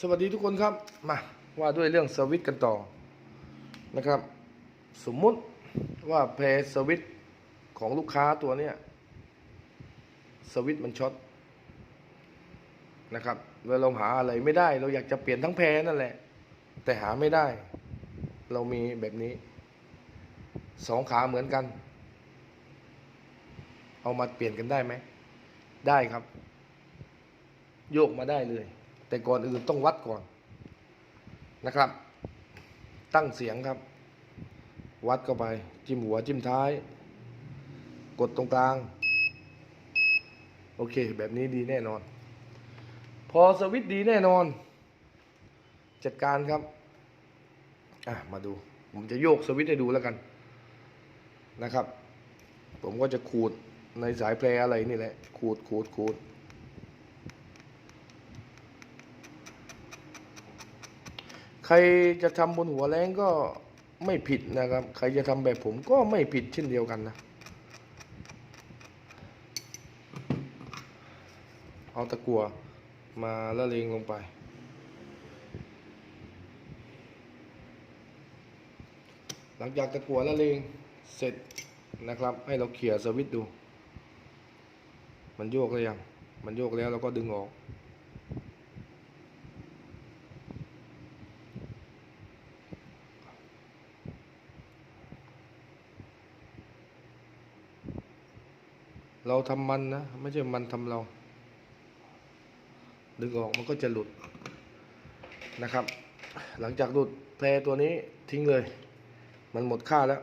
สวัสดีทุกคนครับ มาว่าด้วยเรื่องสวิตกันต่อนะครับ สมมุติว่าแพรสวิตของลูกค้าตัวเนี้ยสวิตมันช็อตนะครับเวลาเราหาอะไรไม่ได้ เราอยากจะเปลี่ยนทั้งแพรนั่นแหละ แต่หาไม่ได้ เรามีแบบนี้สองขาเหมือนกัน เอามาเปลี่ยนกันได้ไหม ได้ครับ โยกมาได้เลย แต่ก่อนอื่นต้องวัดก่อนนะครับ ตั้งเสียงครับ วัดเข้าไป จิ้มหัวจิ้มท้าย กดตรงกลาง โอเค แบบนี้ดีแน่นอน พอสวิตดีแน่นอน จัดการครับ อะ มาดู ผมจะโยกสวิตให้ดูแล้วกันนะครับ ผมก็จะขูดในสายแพรอะไรนี่แหละ ขูดขูดขูด ใครจะทำบนหัวแรงก็ไม่ผิดนะครับ ใครจะทำแบบผมก็ไม่ผิดเช่นเดียวกันนะ เอาตะกัวมาละเลงลงไป หลังจากตะกัวละเลงเสร็จนะครับ ให้เราเขี่ยสวิตช์ดู มันโยกแล้วยัง มันโยกแล้วเราก็ดึงออก เราทำมันนะ ไม่ใช่มันทำเรา ดึงออกมันก็จะหลุดนะครับ หลังจากหลุดแพรตัวนี้ทิ้งเลย มันหมดค่าแล้ว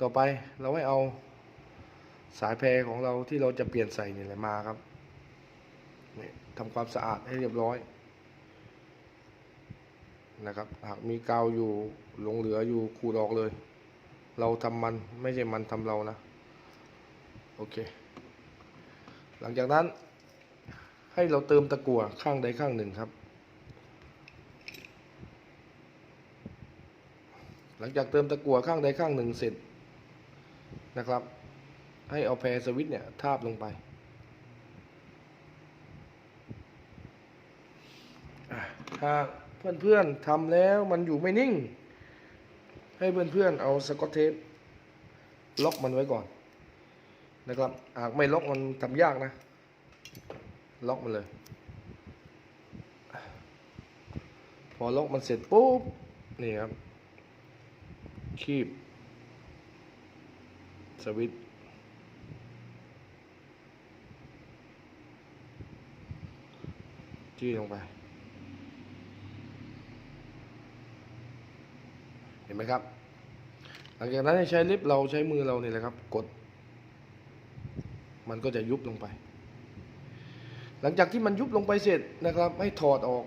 ต่อไปเราให้เอาสายแพรของเราที่เราจะเปลี่ยนใส่นี่แหละมาครับนี่ทำความสะอาดให้เรียบร้อยนะครับ หากมีกาวอยู่หลงเหลืออยู่ขูดออกเลย เราทำมันไม่ใช่มันทำเรานะ โอเค หลังจากนั้นให้เราเติมตะกั่วข้างใดข้างหนึ่งครับ หลังจากเติมตะกั่วข้างใดข้างหนึ่งเสร็จนะครับ ให้เอาแพรสวิตเนี่ยทาบลงไปถ้าเพื่อนๆทำแล้วมันอยู่ไม่นิ่ง ให้เพื่อนๆเอาสกอตเทปล็อกมันไว้ก่อน นะครับหากไม่ล็อกมันทำยากนะ ล็อกมันเลย พอล็อกมันเสร็จปุ๊บ นี่ครับ คีบ สวิตช์จี้ลงไป เห็นไหมครับ หลังจากนั้นใช้ลิฟต์เราใช้มือเราเนี่ยแหละครับ กด มันก็จะยุบลงไป หลังจากที่มันยุบลงไปเสร็จนะครับ ให้ถอดออก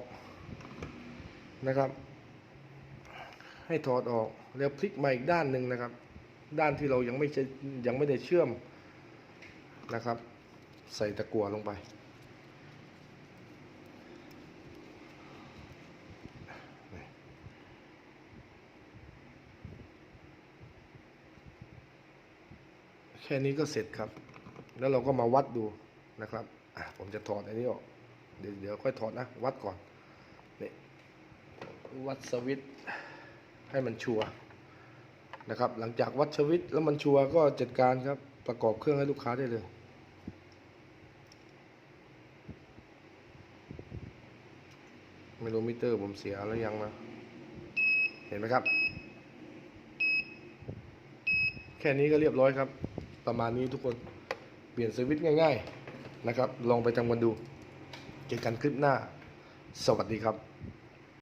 นะครับ ให้ถอดออกแล้วพลิกมาอีกด้านหนึ่งนะครับ ด้านที่เรายังไม่ใช่ยังไม่ได้เชื่อมนะครับ ใส่ตะกั่วลงไปแค่นี้ก็เสร็จครับ แล้วเราก็มาวัดดูนะครับผมจะถอดอันนี้ออก เดี๋ยวเดี๋ยวค่อยถอดนะ วัดก่อนนี่วัดสวิตให้มันชัวนะครับ หลังจากวัดสวิตแล้วมันชัวก็จัดการครับ ประกอบเครื่องให้ลูกค้าได้เลยไม่รู้มิเตอร์ผมเสียแล้วยังนะเห็นไหมครับ แค่นี้ก็เรียบร้อยครับ ประมาณนี้ทุกคน เปลี่ยนสวิตช์ง่าย ๆ นะครับ ลองไปทำกันดู เจอกันคลิปหน้า สวัสดีครับ